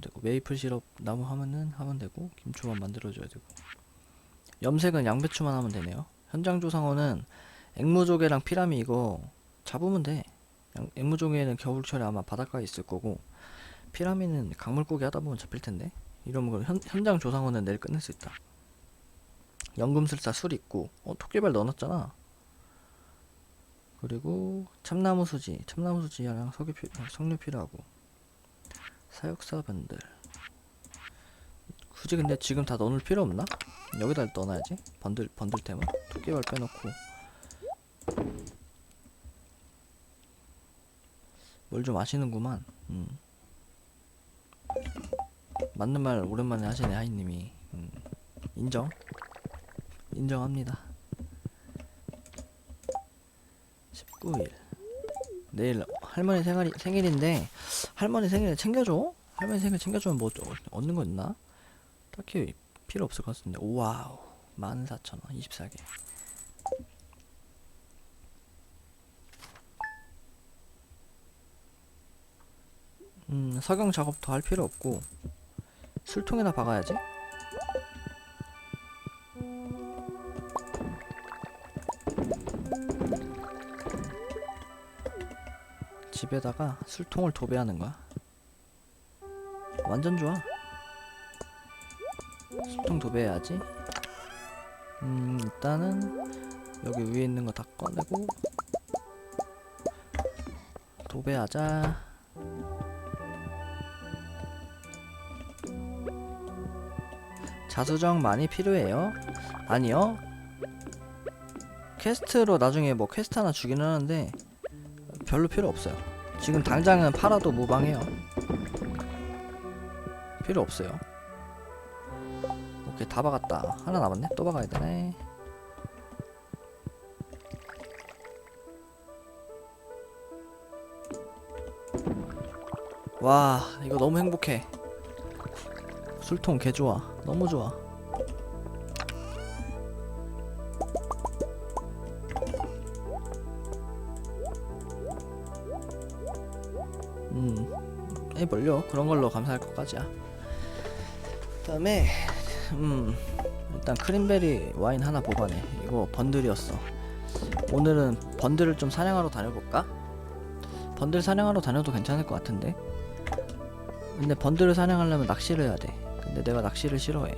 되고 메이플 시럽 나무 하면은 하면 되고 김초만 만들어줘야 되고 염색은 양배추만 하면 되네요. 현장 조상어는 앵무조개랑 피라미 이거 잡으면 돼. 양- 앵무조개는 겨울철에 아마 바닷가에 있을 거고 피라미는 강물고기 하다 보면 잡힐 텐데 이러면 그럼 현, 현장 조상어는 내일 끝낼 수 있다. 연금술사 술 있고 어 토끼발 넣어놨잖아. 그리고 참나무 수지, 참나무 수지랑 석유 피, 어, 석류 필요하고 사육사 반들. 굳이 근데 지금 다 넣을 필요 없나? 여기다 넣어놔야지. 번들 번들템은 토끼발 빼놓고 뭘 좀 아시는구만. 음. 맞는 말 오랜만에 하시네 하이님이. 음. 인정. 인정합니다. 19일. 내일 할머니 생일이, 생일인데 할머니 생일 챙겨줘? 할머니 생일 챙겨주면 뭐 얻- 얻는 거 있나? 딱히 필요 없을 것 같은데. 와우. 14,000원. 24개. 음, 석영 작업도 할 필요 없고 술통에다 박아야지. 집에다가 술통을 도배하는 거야. 완전 좋아. 술통 도배해야지. 음, 일단은 여기 위에 있는 거 다 꺼내고 도배하자. 자수정 많이 필요해요? 아니요. 퀘스트로 나중에 뭐 퀘스트 하나 주기는 하는데 별로 필요 없어요. 지금 당장은 팔아도 무방해요. 필요 없어요. 오케이 다 박았다. 하나 남았네. 또 박아야 되네. 와 이거 너무 행복해. 술통 개 좋아. 너무 좋아. 해볼려. 그런 걸로 감사할 것까지야. 그다음에 음, 일단 크림베리 와인 하나 보관해. 이거 번들이었어. 오늘은 번들을 좀 사냥하러 다녀볼까? 번들 사냥하러 다녀도 괜찮을 것 같은데. 근데 번들을 사냥하려면 낚시를 해야 돼. 근데 내가 낚시를 싫어해.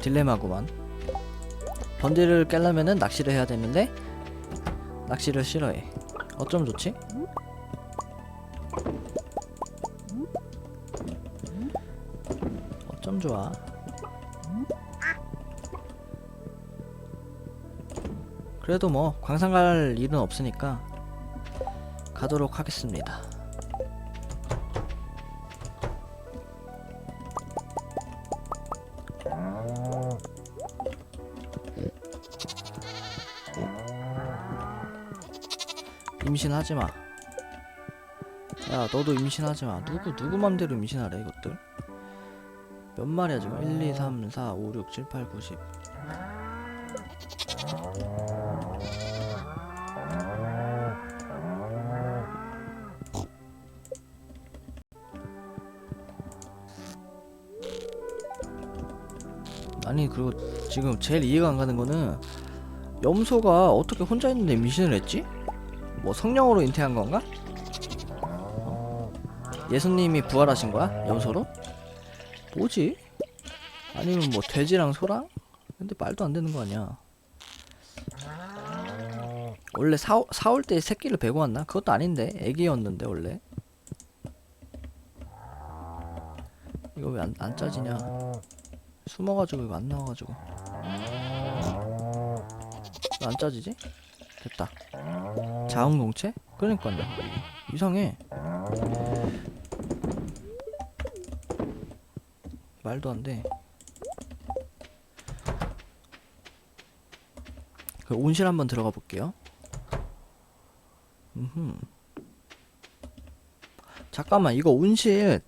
딜레마구만. 번들을 깨려면은 낚시를 해야 되는데 낚시를 싫어해. 어쩜 좋지? 좋아. 그래도 뭐 광산 갈 일은 없으니까 가도록 하겠습니다. 임신하지 마. 야, 너도 임신하지 마. 누구 누구 맘대로 임신하래 이것들? 몇 마리야 지금? 1, 2, 3, 4, 5, 6, 7, 8, 9, 10. 아니 그리고 지금 제일 이해가 안 가는 거는 염소가 어떻게 혼자 있는데 임신을 했지? 뭐 성령으로 잉태한 건가? 어? 예수님이 부활하신 거야? 염소로? 뭐지? 아니면 뭐 돼지랑 소랑? 근데 말도 안 되는 거 아니야. 원래 사, 사올 때 새끼를 베고 왔나? 그것도 아닌데 애기였는데 원래 이거 왜 안 안 짜지냐? 숨어가지고 이거 안 나와가지고 왜 안 짜지지? 됐다. 자웅동체? 그러니까요. 이상해. 말도 안 돼. 그 온실 한번 들어가 볼게요. 음흠. 잠깐만, 이거 온실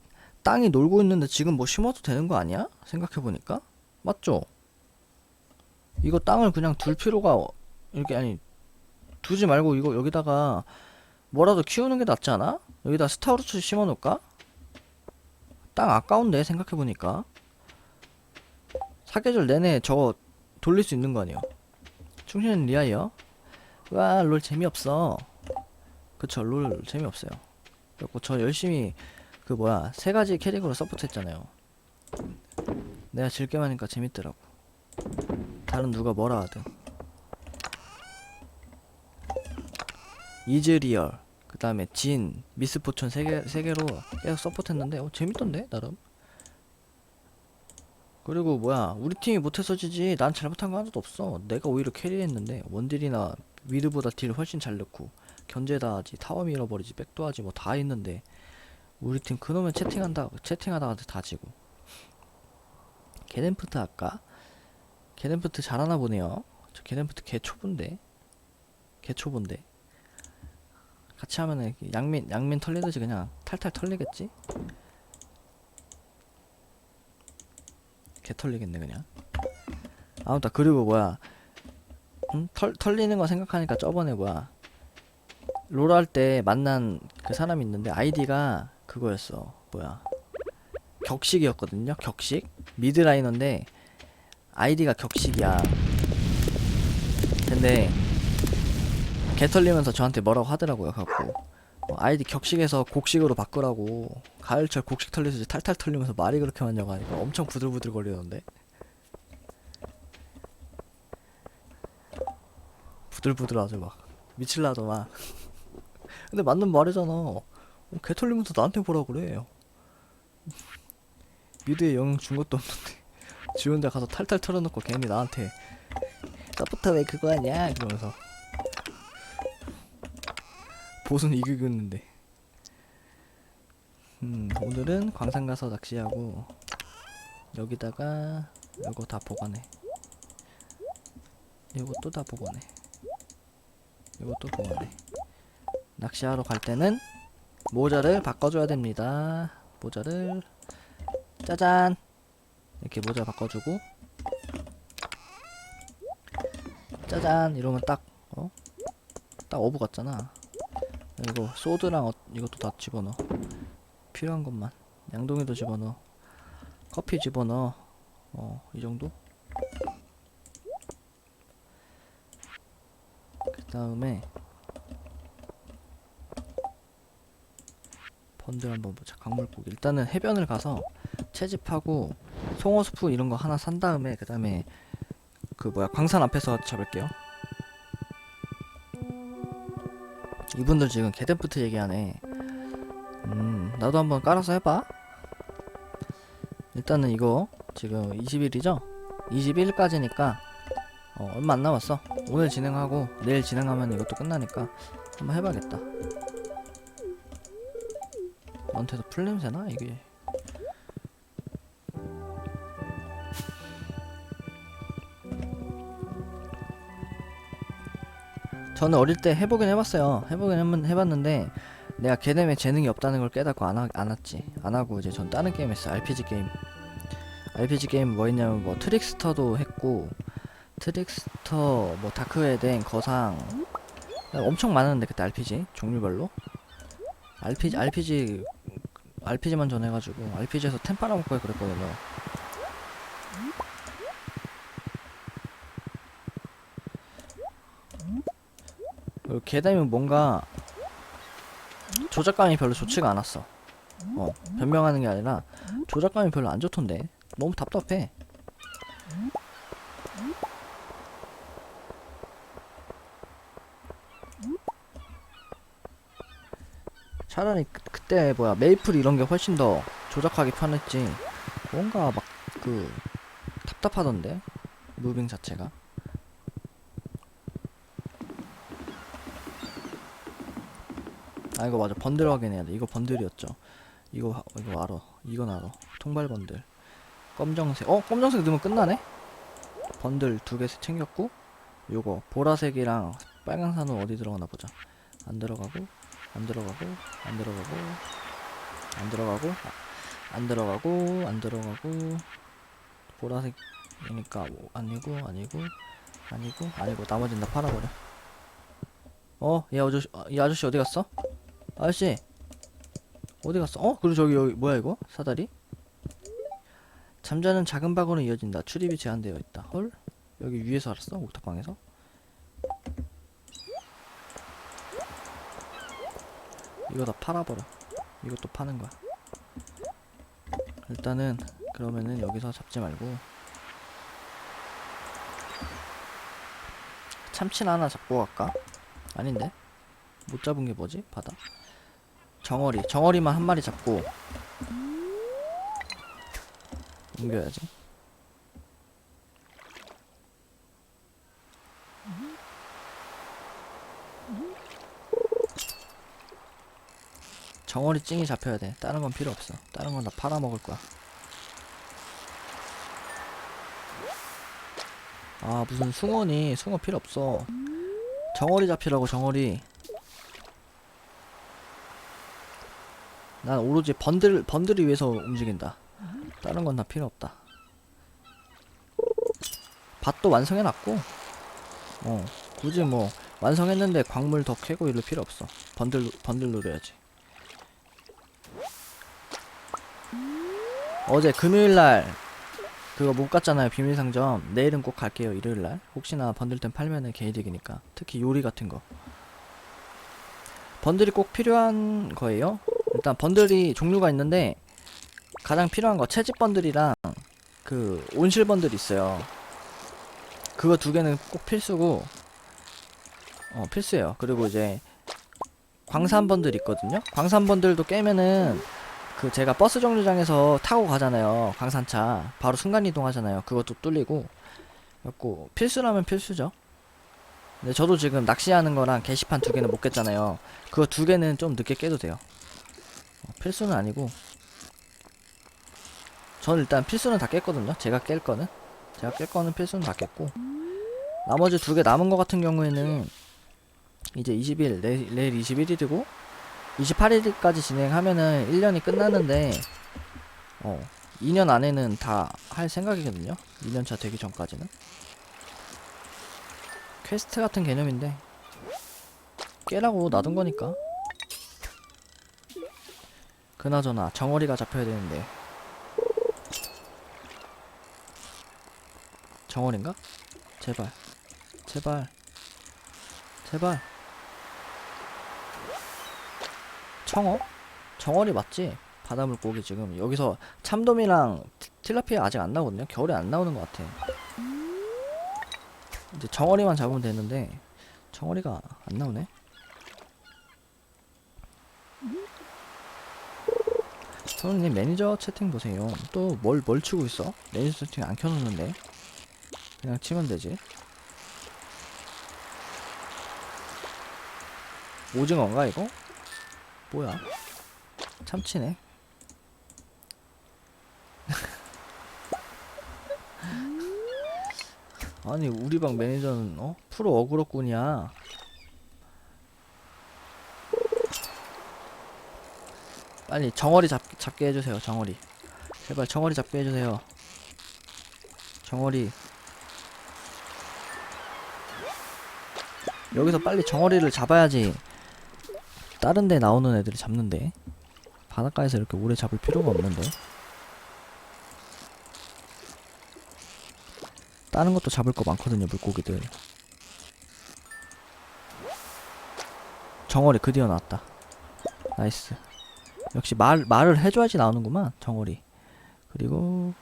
땅이 놀고 있는데 지금 뭐 심어도 되는 거 아니야? 생각해 보니까 맞죠? 이거 땅을 그냥 둘 필요가 어- 이렇게 아니 두지 말고 이거 여기다가 뭐라도 키우는 게 낫지 않아? 여기다 스타우루츠 심어 놓을까? 땅 아까운데 생각해 보니까 사계절 내내 저거 돌릴 수 있는 거 아니에요? 충신은 리아이요? 와 롤 재미없어. 그쵸 롤 재미없어요. 그래갖고 저 열심히 그 뭐야 세 가지 캐릭으로 서포트 했잖아요. 내가 즐겨 하니까 재밌더라고. 다른 누가 뭐라 하든. 이즈리얼 그 다음에 진 미스포춘 세개 세 개로 계속 서포트 했는데 어 재밌던데 나름 그리고 뭐야 우리 팀이 못해서 지지. 난 잘못한 거 하나도 없어. 내가 오히려 캐리했는데 원딜이나 미드보다 딜 훨씬 잘 넣고 견제 다 하지 타워 밀어버리지 백도 하지 뭐 다 했는데 우리 팀 그놈의 채팅한다 채팅하다가 다 지고. 게덴프트 할까? 게덴프트 잘하나 보네요. 저 게덴프트 개 초본데? 개 초본데? 같이 하면은 양민 양민 털리듯이 그냥 탈탈 털리겠지? 개 털리겠네 그냥. 아무튼 그리고 뭐야? 음? 털 털리는 거 생각하니까 저번에 뭐야? 롤 할 때 만난 그 사람이 있는데 아이디가 그거였어. 뭐야? 격식이었거든요. 격식 미드 라이너인데 아이디가 격식이야. 근데 개 털리면서 저한테 뭐라고 하더라고요. 갖고 어, 아이디 격식에서 곡식으로 바꾸라고 가을철 곡식 털리듯이 탈탈 털리면서 말이 그렇게 많냐고 하니까 엄청 부들부들 거리던데? 부들부들 아주 막. 미칠라도 막. 근데 맞는 말이잖아. 어, 개 털리면서 나한테 뭐라 그래? 미드에 영향 준 것도 없는데 지 혼자 가서 탈탈 털어놓고 괜히 나한테 서포터 왜 그거 하냐? 그러면서 보수는 이기겠는데. 음, 오늘은 광산 가서 낚시하고 여기다가 이거 다 보관해. 이것도 다 보관해. 이것도 보관해. 낚시하러 갈 때는 모자를 바꿔줘야 됩니다. 모자를 짜잔 이렇게 모자 바꿔주고 짜잔 이러면 딱 어? 딱 어부 같잖아. 이거 소드랑 어, 이것도 다 집어넣어. 필요한 것만. 양동이도 집어넣어. 커피 집어넣어. 어 이 정도? 그 다음에 번들 한번 보자. 강물고기. 일단은 해변을 가서 채집하고 송어수프 이런 거 하나 산 다음에 그 다음에 그 뭐야 광산 앞에서 잡을게요 이분들 지금 게덴프트 얘기하네. 음, 나도 한번 깔아서 해봐. 일단은 이거 지금 20일이죠? 21일까지니까 어, 얼마 안 남았어. 오늘 진행하고 내일 진행하면 이것도 끝나니까 한번 해봐야겠다. 너한테도 풀 냄새나 이게? 저는 어릴 때 해보긴 해봤어요. 해보긴 한번 해봤는데 내가 걔네에 재능이 없다는 걸 깨닫고 안, 하, 안 했지. 안 하고 이제 전 다른 게임 했어요. RPG 게임. RPG 게임 뭐 했냐면 뭐 트릭스터도 했고 트릭스터 뭐 다크에덴 거상 엄청 많은데 그때 RPG 종류별로 RPG RPG RPG만 전해가지고 RPG에서 템 빨아먹고 그랬거든요. 그 계담이 뭔가 조작감이 별로 좋지가 않았어. 어, 변명하는 게 아니라 조작감이 별로 안 좋던데. 너무 답답해. 차라리 그, 그때 뭐야 메이플 이런 게 훨씬 더 조작하기 편했지. 뭔가 막 그 답답하던데 무빙 자체가. 아 이거 맞아. 번들 확인해야 돼. 이거 번들이었죠. 이거 하- 이거 알아. 이건 알아. 통발 번들. 검정색. 어? 검정색 넣으면 끝나네? 번들 두 개씩 챙겼고 요거. 보라색이랑 빨강산은 어디 들어가나 보자. 안 들어가고 안 들어가고 안 들어가고 안 들어가고 아, 안 들어가고 안 들어가고. 보라색이니까 뭐 아니고 아니고 아니고 아니고. 나머지는 다 팔아버려. 어? 이 아저씨 아, 이 아저씨 어디 갔어? 아저씨 어디 갔어? 어? 그리고 저기 여기 뭐야 이거? 사다리? 잠자는 작은 방으로 이어진다. 출입이 제한되어 있다. 헐? 여기 위에서 알았어? 옥탑방에서? 이거 다 팔아버려. 이것도 파는 거야. 일단은 그러면은 여기서 잡지 말고 참치나 하나 잡고 갈까? 아닌데? 못 잡은 게 뭐지? 바다. 정어리. 정어리만 한 마리 잡고 옮겨야지. 정어리 찡이 잡혀야 돼. 다른 건 필요 없어. 다른 건 다 팔아먹을 거야. 아 무슨 숭어니 숭어 필요 없어. 정어리 잡히라고 정어리. 난 오로지 번들 번들을 위해서 움직인다. 다른 건 다 필요 없다. 밭도 완성해놨고, 어 굳이 뭐 완성했는데 광물 더 캐고 이럴 필요 없어. 번들 번들 노려야지. 어제 금요일 날 그거 못 갔잖아요 비밀 상점. 내일은 꼭 갈게요 일요일 날. 혹시나 번들템 팔면은 개이득이니까. 특히 요리 같은 거. 번들이 꼭 필요한 거예요. 일단 번들이 종류가 있는데 가장 필요한 거 채집 번들이랑 그 온실 번들 있어요. 그거 두 개는 꼭 필수고 어 필수예요. 그리고 이제 광산 번들 있거든요. 광산 번들도 깨면은 그 제가 버스 정류장에서 타고 가잖아요. 광산차 바로 순간 이동하잖아요. 그것도 뚫리고 그래갖고 필수라면 필수죠. 근데 저도 지금 낚시하는 거랑 게시판 두 개는 못 깼잖아요. 그거 두 개는 좀 늦게 깨도 돼요. 어, 필수는 아니고. 저는 일단 필수는 다 깼거든요. 제가 깰 거는. 제가 깰 거는 필수는 다 깼고. 나머지 두 개 남은 거 같은 경우에는 이제 20일 내일, 내일 21일이고 28일까지 진행하면은 1년이 끝나는데 어 2년 안에는 다 할 생각이거든요. 2년차 되기 전까지는. 퀘스트 같은 개념인데 깨라고 놔둔 거니까 그나저나 정어리가 잡혀야 되는데. 정어리인가? 제발. 제발. 제발. 청어? 정어리 맞지? 바다물고기 지금. 여기서 참돔이랑 티- 틸라피아 아직 안 나오거든요? 겨울에 안 나오는 것 같아. 이제 정어리만 잡으면 되는데 정어리가 안 나오네 선생님 매니저 채팅 보세요. 또 뭘 뭘 치고 있어? 매니저 채팅 안 켜놓는데 그냥 치면 되지. 오징어인가 이거? 뭐야? 참치네. 아니 우리 방 매니저는 어 프로 어그로꾼이야. 빨리 정어리 잡, 잡게 해주세요 정어리. 제발 정어리 잡게 해주세요. 정어리. 여기서 빨리 정어리를 잡아야지. 다른 데 나오는 애들을 잡는데. 바닷가에서 이렇게 오래 잡을 필요가 없는데. 다른 것도 잡을 거 많거든요 물고기들. 정어리 드디어 나왔다. 나이스 역시 말 말을 해줘야지 나오는구만 정어리 그리고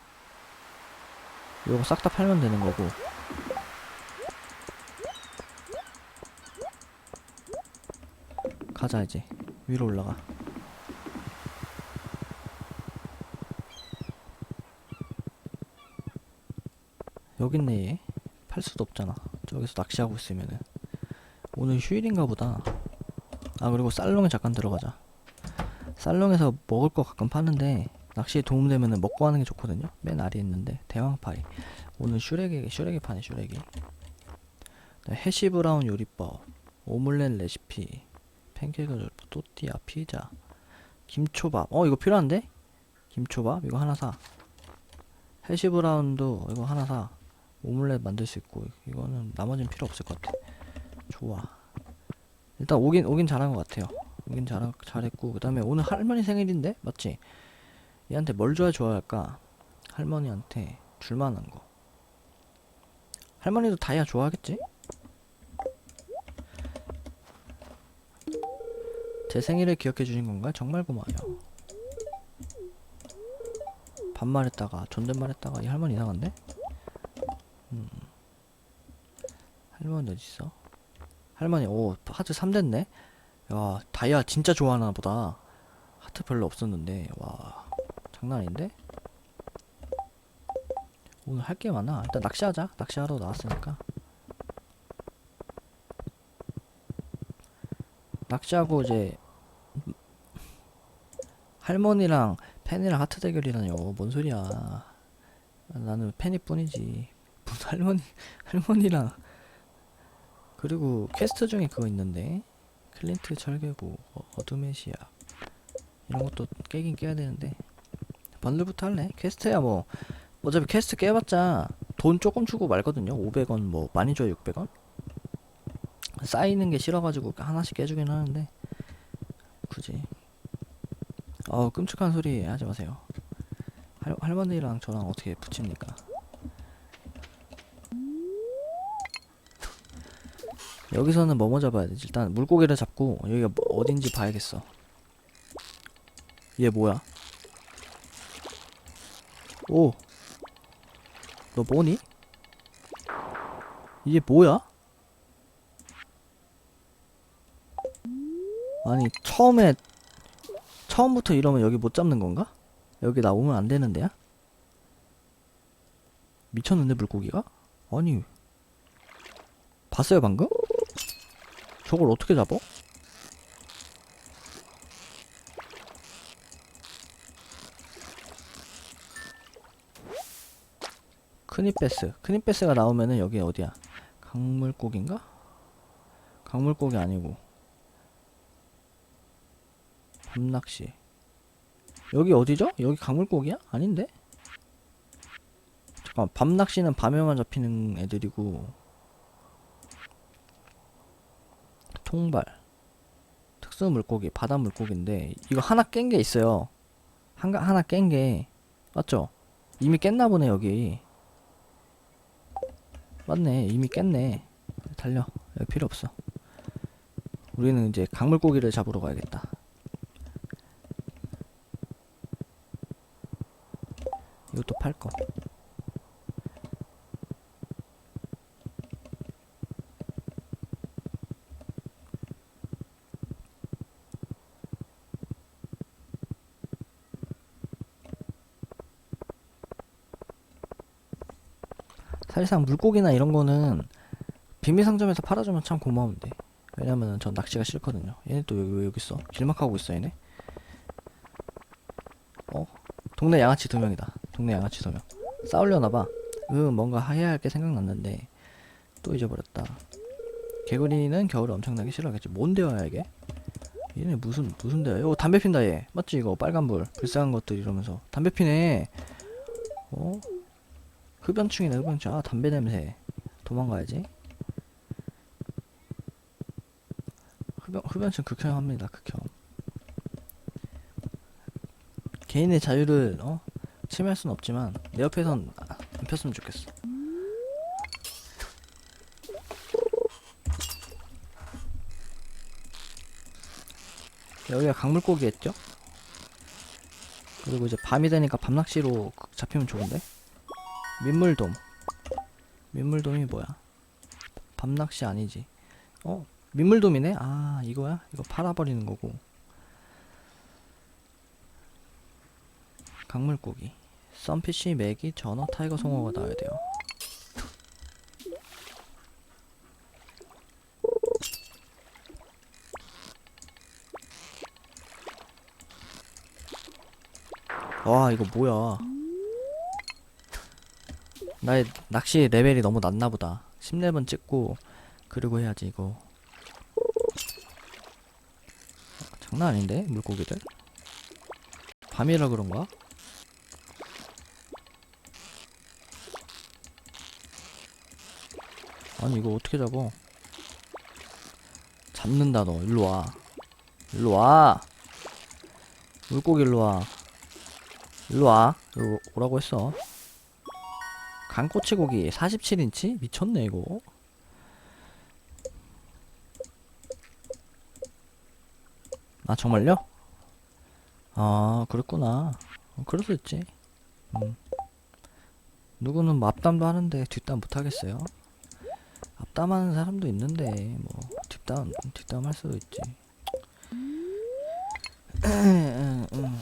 요거 싹 다 팔면 되는 거고. 가자 이제. 위로 올라가. 여기 있네 얘. 팔 수도 없잖아. 저기서 낚시하고 있으면은. 오늘 휴일인가 보다. 아 그리고 살롱에 잠깐 들어가자 살롱에서 먹을 거 가끔 파는데 낚시에 도움되면은 먹고 하는 게 좋거든요. 맨 아래에 있는데 대왕파이. 오늘 슈렉이 슈렉이 파네 슈렉이. 네, 해시 브라운 요리법, 오믈렛 레시피, 팬케이크 절 또띠아 피자, 김초밥. 어 이거 필요한데? 김초밥 이거 하나 사. 해시 브라운도 이거 하나 사. 오믈렛 만들 수 있고 이거는 나머지는 필요 없을 것 같아. 좋아. 일단 오긴 오긴 잘한 것 같아요. 오긴 잘 잘했고 그 다음에 오늘 할머니 생일인데 맞지? 얘한테 뭘 줘야 좋아할까? 할머니한테 줄만한 거. 할머니도 다이아 좋아하겠지? 제 생일을 기억해 주신 건가요? 정말 고마워요. 반말했다가 존댓말했다가 이 할머니 이상한데? 음. 할머니 어디 있어? 할머니 오 하트 3 됐네. 야 다이아 진짜 좋아하나 보다. 하트 별로 없었는데 와 장난 아닌데? 오늘 할 게 많아. 일단 낚시하자. 낚시하러 나왔으니까. 낚시하고 이제 할머니랑 팬이랑 하트 대결이라뇨. 뭔 소리야. 나는 팬이 뿐이지. 무슨 할머니 할머니랑 그리고 퀘스트 중에 그거 있는데 클린트 철개구 어, 어둠의 시야 이런 것도 깨긴 깨야 되는데 번들부터 할래? 퀘스트야 뭐. 어차피 퀘스트 깨봤자 돈 조금 주고 말거든요. 500원 뭐 많이 줘야 600원? 쌓이는 게 싫어가지고 하나씩 깨주긴 하는데 굳이. 어 끔찍한 소리 하지 마세요. 할, 할머니랑 저랑 어떻게 붙입니까 여기서는 뭐뭐 잡아야 되지 일단 물고기를 잡고 여기가 뭐 어딘지 봐야겠어 얘 뭐야 오 너 뭐니? 이게 뭐야? 아니 처음에 처음부터 이러면 여기 못 잡는 건가? 여기 나 오면 안 되는데야? 미쳤는데 물고기가? 아니 봤어요 방금? 저걸 어떻게 잡어? 크니베스 크니베스가 나오면은 여기 어디야 강물고기인가? 강물고기 아니고 밤낚시 여기 어디죠? 여기 강물고기야? 아닌데? 잠깐 밤낚시는 밤에만 잡히는 애들이고 통발 특수 물고기 바다 물고기인데 이거 하나 깬 게 있어요. 한, 하나 깬 게 맞죠? 이미 깼나 보네 여기. 맞네 이미 깼네. 달려. 여기 필요 없어. 우리는 이제 강물고기를 잡으러 가야겠다. 이것도 팔거 사실상 물고기나 이런 거는 비밀 상점에서 팔아주면 참 고마운데. 왜냐면은 전 낚시가 싫거든요. 얘네 또 여기 왜 여기 있어? 길막하고 있어 얘네? 어? 동네 양아치 두 명이다. 동네 양아치 두명. 싸우려나봐. 으 뭔가 해야 할 게 생각났는데 또 잊어버렸다. 개구리는 겨울을 엄청나게 싫어하겠지. 뭔 대화야 이게? 얘네 무슨 무슨 대화야 어 담배 핀다 얘. 맞지 이거? 빨간불. 불쌍한 것들 이러면서. 담배 피네. 어 흡연충이네 흡연충. 아 담배 냄새. 도망가야지. 흡연, 흡연충 극혐합니다 극혐. 개인의 자유를 어? 침해할 순 없지만 내 옆에선 아, 안 폈으면 좋겠어. 여기가 강물고기였죠? 그리고 이제 밤이 되니까 밤낚시로 잡히면 좋은데? 민물돔. 민물돔이 뭐야? 밤낚시 아니지. 어? 민물돔이네? 아 이거야? 이거 팔아버리는 거고. 강물고기. 썬피쉬 메기 전어 타이거 송어가 나와야 돼요. 와 이거 뭐야 나의 낚시 레벨이 너무 낮나 보다. 10레벨 찍고 그리고 해야지 이거. 장난 아닌데 물고기들. 밤이라 그런가? 아니 이거 어떻게 잡어? 잡는다 너 일로 와. 일로 와. 물고기 일로 와. 일로 와. 일로 오라고 했어. 강꼬치 고기 47인치? 미쳤네 이거. 아 정말요? 아 그랬구나. 어, 그럴 수 있지. 음. 누구는 뭐 앞담도 하는데 뒷담 못 하겠어요? 앞담하는 사람도 있는데 뭐 뒷담 뒷담 할 수도 있지. 음, 음.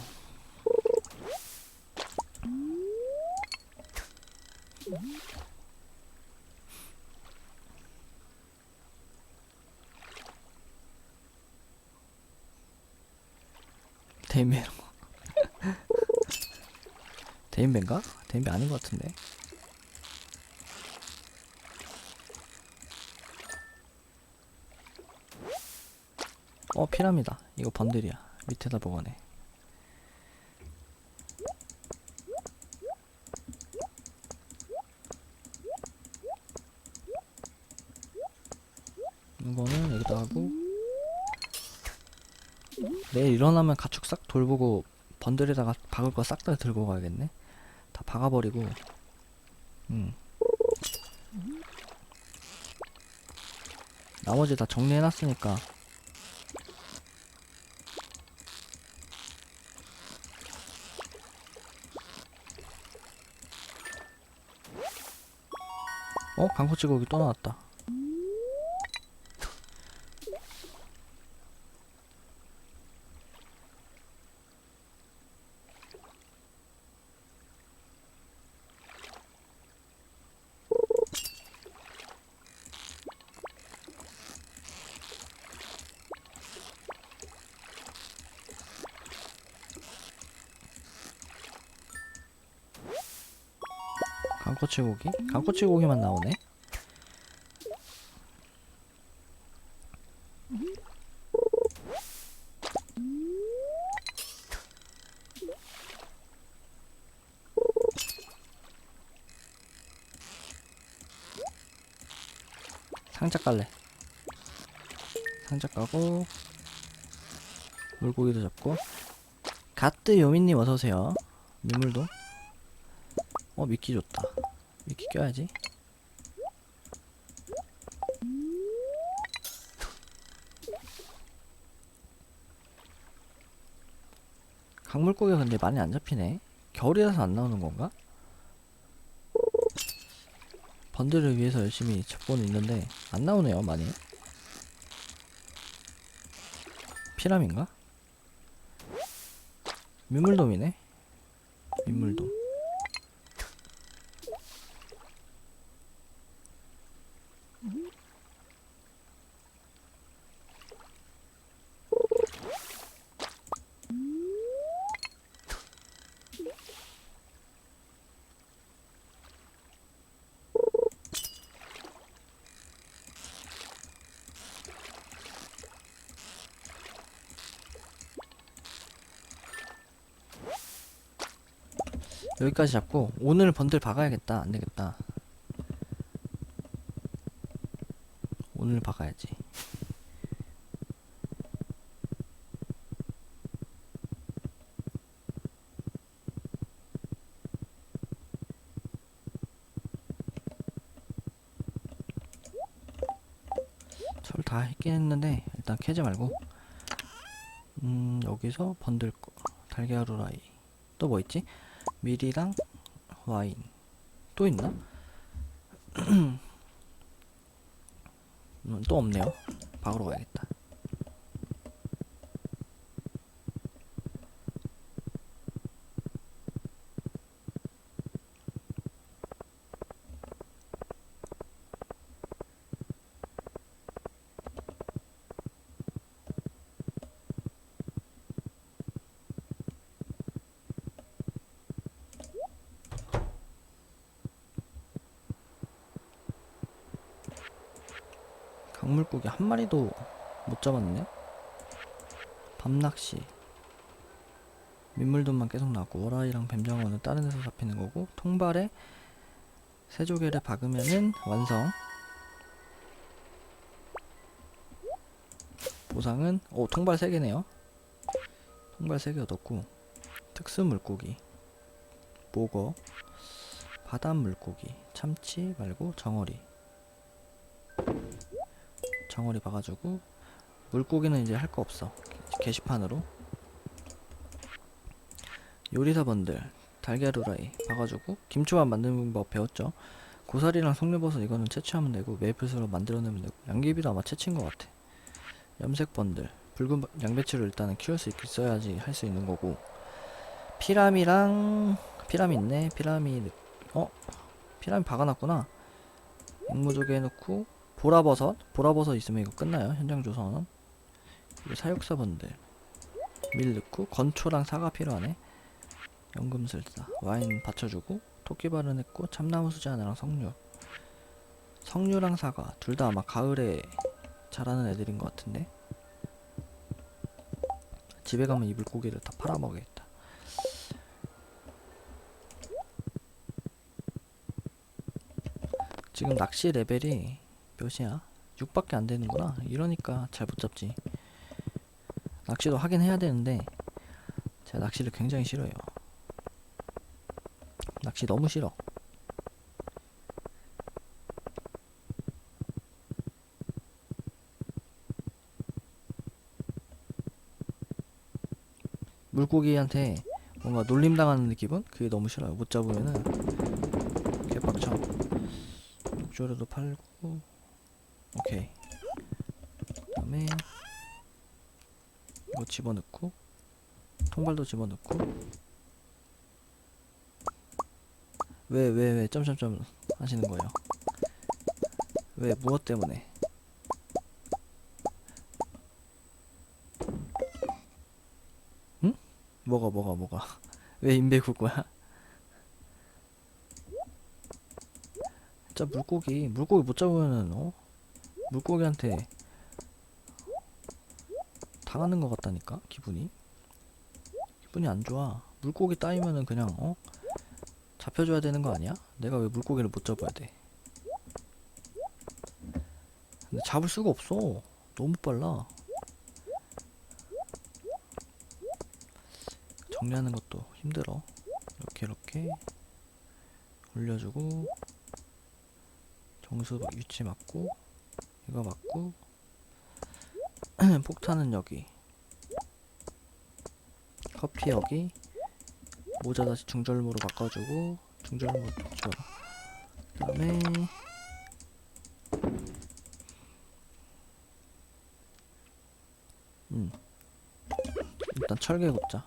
데인배 데인배인가? 데인배 아닌 것 같은데. 어 피라미다. 이거 번들이야. 밑에다 보관해 이거는 여기다 하고 일어나면 가축 싹 돌보고 번들에다가 박을 거 싹 다 들고 가야겠네. 다 박아버리고. 음. 나머지 다 정리해놨으니까. 어? 강코치 고기 또 나왔다. 강꼬치 고기? 강꼬치 고기만 나오네. 상자 깔래. 상자 까고 물고기도 잡고 가뜨 요민님 어서 오세요. 민물도. 어 미끼 좋다. 미끼 껴야지. 강물고기가 근데 많이 안 잡히네. 겨울이라서 안 나오는 건가? 번들을 위해서 열심히 잡고는 있는데 안 나오네요 많이. 피라미인가? 민물돔이네. 민물돔. 여기까지 잡고 오늘 번들 박아야겠다. 안 되겠다. 오늘 박아야지. 철 다 했긴 했는데 일단 캐지 말고. 음 여기서 번들 거 달걀 후라이. 또 뭐 있지? 밀이랑 와인 또 있나? 음, 또 없네요. 박으러 가야겠다. 강물고기 한 마리도 못 잡았네. 밤낚시. 민물돈만 계속 나고 워라이랑 뱀장어는 다른 데서 잡히는 거고 통발에 새조개를 박으면은 완성. 보상은 오 통발 3개네요. 통발 3개 얻었고 특수 물고기 모거 바닷 물고기 참치 말고 정어리 정어리 봐가지고 물고기는 이제 할 거 없어. 게시판으로. 요리사 번들 달걀 후라이 봐가지고 김초밥 만드는 법 배웠죠? 고사리랑 송려버섯 이거는 채취하면 되고 메이플 시럽 만들어내면 되고 양귀비도 아마 채취인 것 같아. 염색 번들 붉은 바- 양배추를 일단은 키울 수 있어야지 할 수 있는 거고. 피라미랑 피라미 있네. 피라미 넣- 어? 피라미 박아놨구나. 앵무조개 해놓고 보라버섯? 보라버섯 있으면 이거 끝나요 현장 조성은 그리고 사육사 번들. 밀 넣고 건초랑 사과 필요하네. 연금술사. 와인 받쳐주고 토끼발은 했고 참나무 수제 하나랑 석류. 석류랑 사과. 둘 다 아마 가을에 자라는 애들인 것 같은데. 집에 가면 이 물고기를 다 팔아먹어야겠다. 지금 낚시 레벨이 몇이야? 6밖에 안 되는구나. 이러니까 잘 못 잡지. 낚시도 하긴 해야 되는데 제가 낚시를 굉장히 싫어해요. 낚시 너무 싫어. 물고기한테 뭔가 놀림당하는 기분? 그게 너무 싫어요. 못 잡으면은 개빡쳐. 목조류도 팔고 오케이. 그다음에 이거 집어넣고 통발도 집어넣고. 왜왜 왜 점점점 하시는 거예요? 왜 무엇 때문에? 응? 뭐가 뭐가 뭐가? 왜 인베 굴 거야? 진짜 물고기. 물고기 못 잡으면은 어 물고기한테 당하는 것 같다니까 기분이? 기분이 안 좋아. 물고기 따이면은 그냥 어? 잡혀줘야 되는 거 아니야? 내가 왜 물고기를 못 잡아야 돼? 근데 잡을 수가 없어. 너무 빨라. 정리하는 것도 힘들어. 이렇게 이렇게. 올려주고 정수 막 위치 맞고 이거 맞고. 폭탄은 여기. 커피 여기. 모자 다시 중절모로 바꿔주고 중절모 좋아 그 다음에 음. 일단 철개 굽자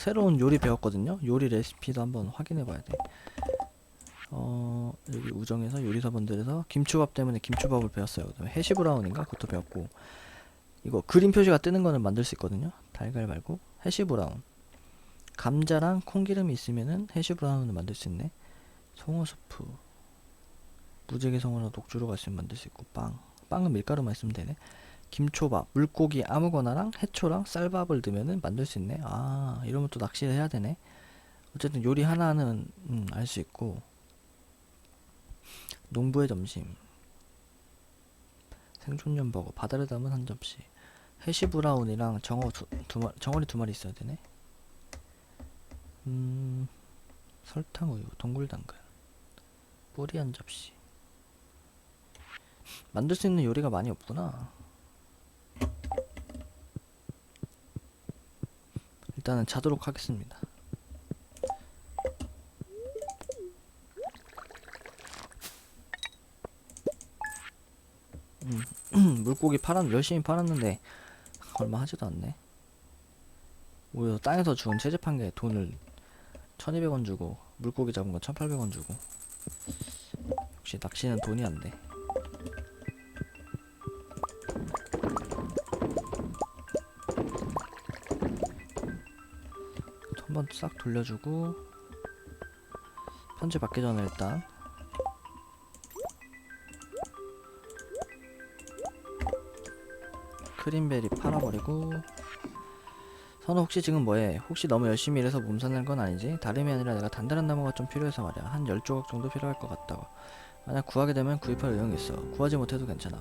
새로운 요리 배웠거든요. 요리 레시피도 한번 확인해 봐야 돼. 어, 여기 우정에서 요리사분들에서 김초밥 때문에 김초밥을 배웠어요. 그다음에 해시 브라운인가 그것도 배웠고 이거 그림 표시가 뜨는 거는 만들 수 있거든요. 달걀 말고 해시 브라운. 감자랑 콩기름이 있으면은 해시 브라운을 만들 수 있네. 송어 수프. 무지개 송어나 녹주로가 있으면 만들 수 있고 빵. 빵은 밀가루만 있으면 되네. 김초밥, 물고기 아무거나랑 해초랑 쌀밥을 넣으면은 만들 수 있네. 아, 이러면 또 낚시를 해야 되네. 어쨌든 요리 하나는 음, 알 수 있고. 농부의 점심. 생존년 버거, 바다를 담은 한 접시. 해시 브라운이랑 정어 두, 두 마, 정어리 두 마리 있어야 되네. 음, 설탕 우유, 동굴 당근. 뿌리 한 접시. 만들 수 있는 요리가 많이 없구나. 일단은 자도록 하겠습니다. 음, 물고기 팔았 열심히 팔았는데 얼마 하지도 않네. 오히려 땅에서 주운 채집한 게 돈을 1200원 주고 물고기 잡은 건 1800원 주고 역시 낚시는 돈이 안 돼. 싹 돌려주고 편지 받기 전에 일단 크림베리 팔아버리고 선우 혹시 지금 뭐해? 혹시 너무 열심히 일해서 몸살난 건 아니지? 다름이 아니라 내가 단단한 나무가 좀 필요해서 말이야 한 10조각 정도 필요할 것 같다고 만약 구하게 되면 구입할 의향이 있어 구하지 못해도 괜찮아